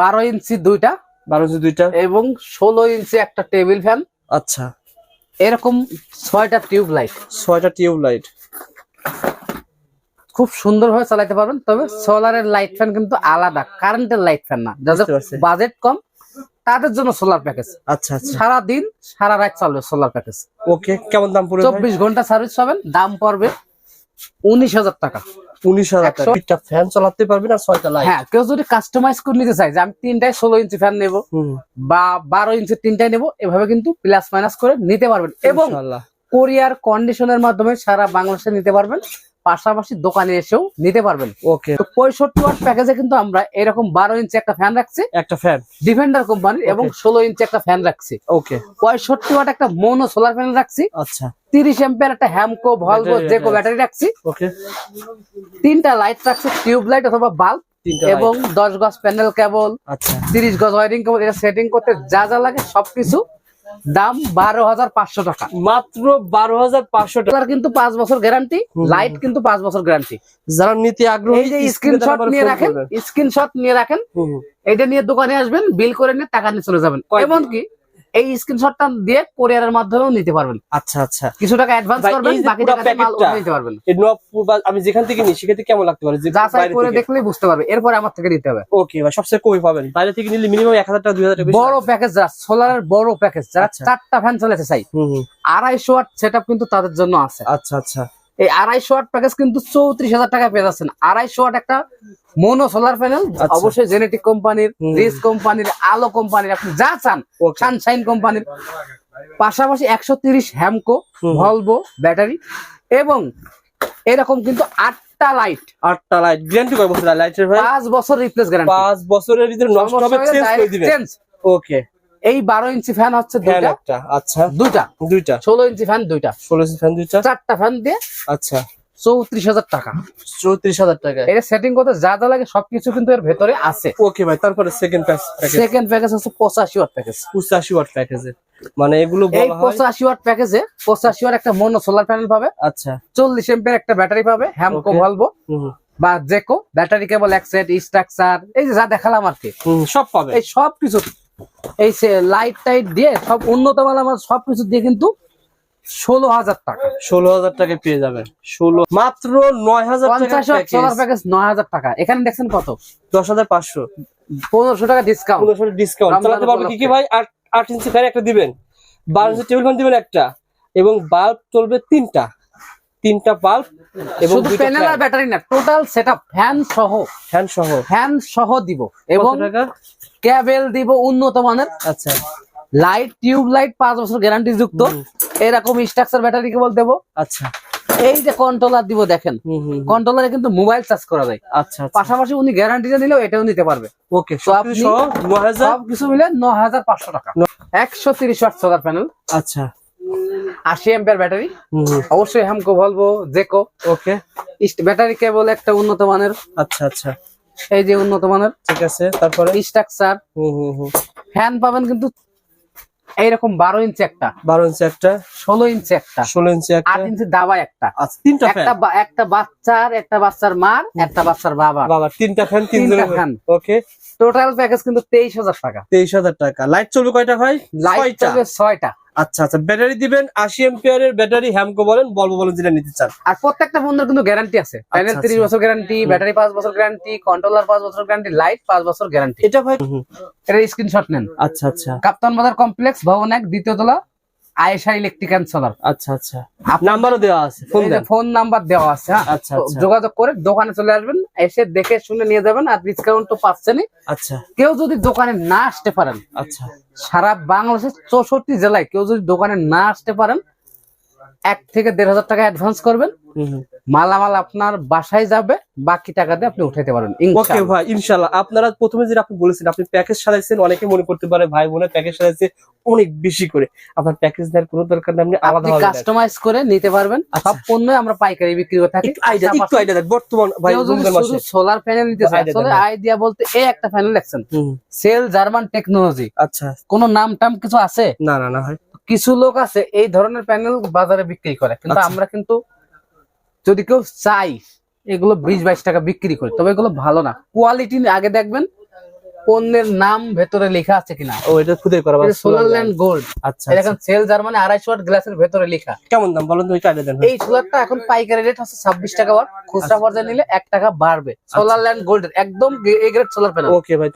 বারো ইঞ্চি দুইটা বারো ইঞ্চি দুইটা? এবং ষোলো ইঞ্চি একটা টেবিল ফ্যান। আচ্ছা। এরকম ছয়টা টিউব লাইট। ছয়টা টিউব লাইট। খুব সুন্দরভাবে চালাতে পারবেন তবে সোলারের লাইট ফ্যান কিন্তু আলাদা কারেন্টের লাইট ফ্যান না। যাদের বাজেট কম তাদের জন্য সোলার প্যাকেজ। আচ্ছা আচ্ছা। সারা দিন সারা রাত চলবে সোলার প্যাকেজ। ওকে কেমন দাম পড়বে? চব্বিশ ঘণ্টা সার্ভিস পাবেন দাম পড়বে উনিশ হাজার টাকা। উনিশ হাজার টাকা ফ্যান চালাতে পারবেন আর ছয়টা লাইট হ্যাঁ কেউ যদি কাস্টমাইজ করে নিতে চায় যে আমি তিনটায় ষোলো ইঞ্চি ফ্যান নেব বা বারো ইঞ্চি তিনটায় নেব এভাবে কিন্তু প্লাস মাইনাস করে নিতে পারবেন। এবং। কোরিয়ার কন্ডিশনের মাধ্যমে সারা বাংলাদেশে নিতে পারবেন। পাশাপাশি দোকানে এসেও নিতে পারবেন। ওকে তো পঁয়ষট্টি ওয়াট প্যাকেজে কিন্তু আমরা এরকম বারো ইঞ্চি একটা ফ্যান রাখছি। একটা ফ্যান ডিফেন্ডার কোম্পানির এবং ষোলো ইঞ্চি একটা ফ্যান রাখছি। ওকে পঁয়ষট্টি ওয়াট একটা মোনো সোলার প্যানেল রাখছি। আচ্ছা। তিরিশ এম্পিয়ার একটা হ্যামকো ভলভো জেকো ব্যাটারি রাখছি। ওকে তিনটা লাইট রাখছি টিউব লাইট অথবা বাল্ব এবং দশ গজ প্যানেল কেবল আচ্ছা। তিরিশ গজ ওয়ারিং কেবল এটা সেটিং করতে যা যা লাগে সবকিছু দাম বারো হাজার পাঁচশো টাকা। মাত্র বারো হাজার পাঁচশো টাকা। কিন্তু পাঁচ বছর গ্যারান্টি লাইট কিন্তু পাঁচ বছর গ্যারান্টি। যারা নিতে আগ্রহী স্ক্রিনশট নিয়ে রাখেন স্ক্রিনশট নিয়ে রাখেন। এটা নিয়ে দোকানে আসবেন বিল করে নিয়ে টাকা নিয়ে চলে যাবেন। এমন এমনকি এই স্ক্রিনশটটা দিয়ে কোরিয়ারের মাধ্যমেও নিতে পারবেন। আচ্ছা আচ্ছা। কিছু টাকা অ্যাডভান্স করবেন বাকি মাল নিতে পারবেন। আমি যেখান থেকে নিই সেখান থেকে কেমন লাগতে পারে? যে যাচাই করে? দেখলেই বুঝতে পারবে এরপরে আমার থেকে দিতে হবে। ওকে ভাই সবচেয়ে কমই পাবেন? বাইরে থেকে নিলে মিনিমাম এক হাজার টাকা দুই হাজার টাকা বড় প্যাকেজ যারা সোলারের বড় প্যাকেজ যারা আচ্ছা। চারটা ফ্যান চালাতে চাই। আড়াইশো ওয়াট সেট কিন্তু তাদের জন্য আছে। আচ্ছা আচ্ছা। এই আড়াইশো ওয়াট প্যাকেজ কিন্তু চৌত্রিশ হাজার টাকা পেয়ে যাচ্ছেন। আড়াইশো ওয়াট একটা মোনো সোলার প্যানেল। অবশ্যই জেনেটিক কোম্পানির। রিস কোম্পানির আলো কোম্পানির আপনি যা চান সানশাইন কোম্পানির পাশাপাশি একশো তিরিশ হ্যামকো ভলভো ব্যাটারি এবং এরকম কিন্তু আটটা লাইট আটটা লাইট গ্যারান্টি কয় বছর লাইটের ভাই? পাঁচ বছর রিপ্লেস গ্যারান্টি পাঁচ বছরের ভিতরে নষ্ট হবে চেঞ্জ করে দিবেন। ওকে এই বারো ইঞ্চি ফ্যান হচ্ছে একটা আচ্ছা। দুইটা। দুইটা। ষোলো ইঞ্চি ফ্যান দুইটা। ষোলো ইঞ্চি ফ্যান দুইটা। চারটা ফ্যান দিয়ে আচ্ছা। চৌত্রিশ হাজার টাকা। চৌত্রিশ হাজার টাকা এটা সেটিং করতে যা যা লাগে সবকিছু কিন্তু এর ভেতরে আছে। ওকে ভাই তারপরে সেকেন্ড প্যাকেজ সেকেন্ড প্যাকেজ হচ্ছে পঁচাশি ওয়াট প্যাকেজ পঁচাশি ওয়াট প্যাকেজে মানে এগুলো এই পঁচাশি ওয়াট প্যাকেজে পঁচাশি ওয়াট একটা মোনো সোলার প্যানেল পাবে। আচ্ছা। চল্লিশ এম্পের একটা ব্যাটারি পাবে হ্যামকো. ভলভো বা জেকো ব্যাটারি কেবল এক সেট স্ট্রাকচার এই যে যা দেখালাম আর কি। সব পাবে। এই সব কিছু এই লাইট টাইট দিয়ে সব উন্নত মালামাল সব কিছু দিয়ে কিন্তু ষোলো হাজার টাকা। ষোলো হাজার টাকা পেয়ে যাবেন ষোলো মাত্র নয় হাজার সোলার প্যাকেজ নয় হাজার টাকা। এখানে দেখছেন কত? দশ হাজার পাঁচশো। পনেরোশো টাকা ডিসকাউন্ট পনেরোশো ডিসকাউন্ট চালাতে পারবে কি কি ভাই? আট আট ইঞ্চি ফ্যান একটা দিবেন। বারো ইঞ্চি টেবিল ফ্যান দিবেন একটা। এবং বাল্ব চলবে তিনটা। তিনটা বাল্ব এবং শুধু প্যানেল আর ব্যাটারি না টোটাল সেটআপ ফ্যান সহ। ফ্যান সহ। ফ্যান সহ দিব। এবং কেবল দিব উন্নত মানের। আচ্ছা। লাইট টিউব লাইট পাঁচ বছর গ্যারান্টি যুক্ত। এরকম স্ট্রাকচার ব্যাটারি কেবল দেবো। আচ্ছা। এই যে কন্ট্রোলার দিব দেখেন। কন্ট্রোলারে কিন্তু মোবাইল চার্জ করা যায়। আচ্ছা আচ্ছা। পাশাপাশি উনি গ্যারান্টিটা নিলেও এটাও নিতে পারবে। ওকে সব কিছু মিলে ন হাজার পাঁচশো টাকা। একশো তিরিশ ওয়াট সোলার প্যানেল আচ্ছা। আশি এম্পিয়ার ব্যাটারি অবশ্যই হ্যামকো বলব জেকো ওকে। ব্যাটারি কেবল একটা উন্নত মানের। আচ্ছা আচ্ছা। এই যে উন্নত মানের। ঠিক আছে তারপরে? স্ট্রাকচার ফ্যান পাবেন কিন্তু এইরকম বারো ইঞ্চি একটা। বারো ইঞ্চি একটা। ষোলো ইঞ্চি একটা। ষোলো ইঞ্চি একটা। আট ইঞ্চি দাবা একটা। আচ্ছা তিনটা একটা একটা বাচ্চার একটা বাচ্চার মার একটা বাচ্চার বাবা বাবা তিনটা ফ্যান তিন তিনটা fan। ওকে টোটাল প্যাকেজ কিন্তু তেইশ হাজার টাকা। তেইশ হাজার টাকা। লাইট চলবে কয়টা ভাই? লাইট। চলবে ছয়টা। আচ্ছা আচ্ছা ব্যাটারি দিবেন আশি এম্পিয়ারের ব্যাটারি হ্যামকো বলেন বলব বলেন যেটা নিতে চান। আর প্রত্যেকটা ফোনের কিন্তু গ্যারান্টি আছে। প্যানেল আচ্ছা, তিরিশ আচ্ছা। বছর গ্যারান্টি ব্যাটারি পাঁচ বছর গ্যারান্টি কন্ট্রোলার পাঁচ বছর গ্যারান্টি লাইট পাঁচ বছর গ্যারান্টি এটা ভাই এর স্ক্রিনশট নেন। আচ্ছা আচ্ছা। কাপ্তান বাজার কমপ্লেক্স ভবন এক দ্বিতীয় তলা আয়েশা ইলেকট্রিক অ্যান্ড সোলার আচ্ছা আচ্ছা। নাম্বারও দেওয়া আছে ফোন ফোন নাম্বার দেওয়া আছে হ্যাঁ? আচ্ছা আচ্ছা। যোগাযোগ করে দোকানে চলে আসবেন এসে দেখে শুনে নিয়ে যাবেন আর ডিসকাউন্ট তো পাচ্ছেনই। আচ্ছা। কেউ যদি দোকানে না আসতে পারেন আচ্ছা। সারা বাংলাদেশের চৌষট্টি জেলায় কেউ যদি দোকানে না আসতে পারেন এক থেকে দেড় হাজার টাকা অ্যাডভান্স করবেন। মালামাল আপনার বাসায় যাবে বাকি টাকা দিয়ে আপনি উঠাইতে পারেন ওকে। ভাই ইনশাল্লাহ আপনারা প্রথমে যেটা আপনি বলেছেন আপনি প্যাকেজ সাজাইছেন অনেকে মনে করতে পারে ভাই বোনের প্যাকেজ সাজাইছে অনেক বেশি করে। আপনার প্যাকেজ দেওয়ার কোনো দরকার নেই আপনি আলাদা কাস্টমাইজ করে নিতে পারবেন। আচ্ছা। সব পণ্য আমরা পাইকারি বিক্রি করে থাকি। একটু আইডিয়া একটু আইডিয়া দেন বর্তমান ভাই মাসে শুধু সোলার প্যানেল নিতে চাই আসলে আইডিয়া বলতে এই একটা প্যানেল দেখছেন? সেল জার্মান টেকনোলজি আচ্ছা। কোনো নাম টাম কিছু আছে? না না না ভাই। কিছু লোক আছে এই ধরনের প্যানেল বাজারে বিক্রি করে। কিন্তু আচ্ছা। আমরা কিন্তু যদি কেউ চাই এগুলো বিশ বাইশ টাকা বিক্রি করে তবে এগুলো ভালো না। কোয়ালিটি আগে দেখবেন পণ্যের নাম ভেতরে লেখা আছে কিনা। ও এটা খুদে করা সোলার ল্যান্ড গোল্ড আচ্ছা দেখেন সেল জার্মানি আড়াইশো ওয়াট গ্লাসের ভেতরে লেখা। আচ্ছা। কেমন দাম বলেন তো এটা আইডিয়া দেন এই সোলারটা এখন পাইকারি রেট হচ্ছে ছাব্বিশ টাকা ওয়াট খুচরা পর্যায়ে নিলে এক টাকা বাড়বে। সোলার ল্যান্ড গোল্ডের একদম A grade solar panel okay ভাই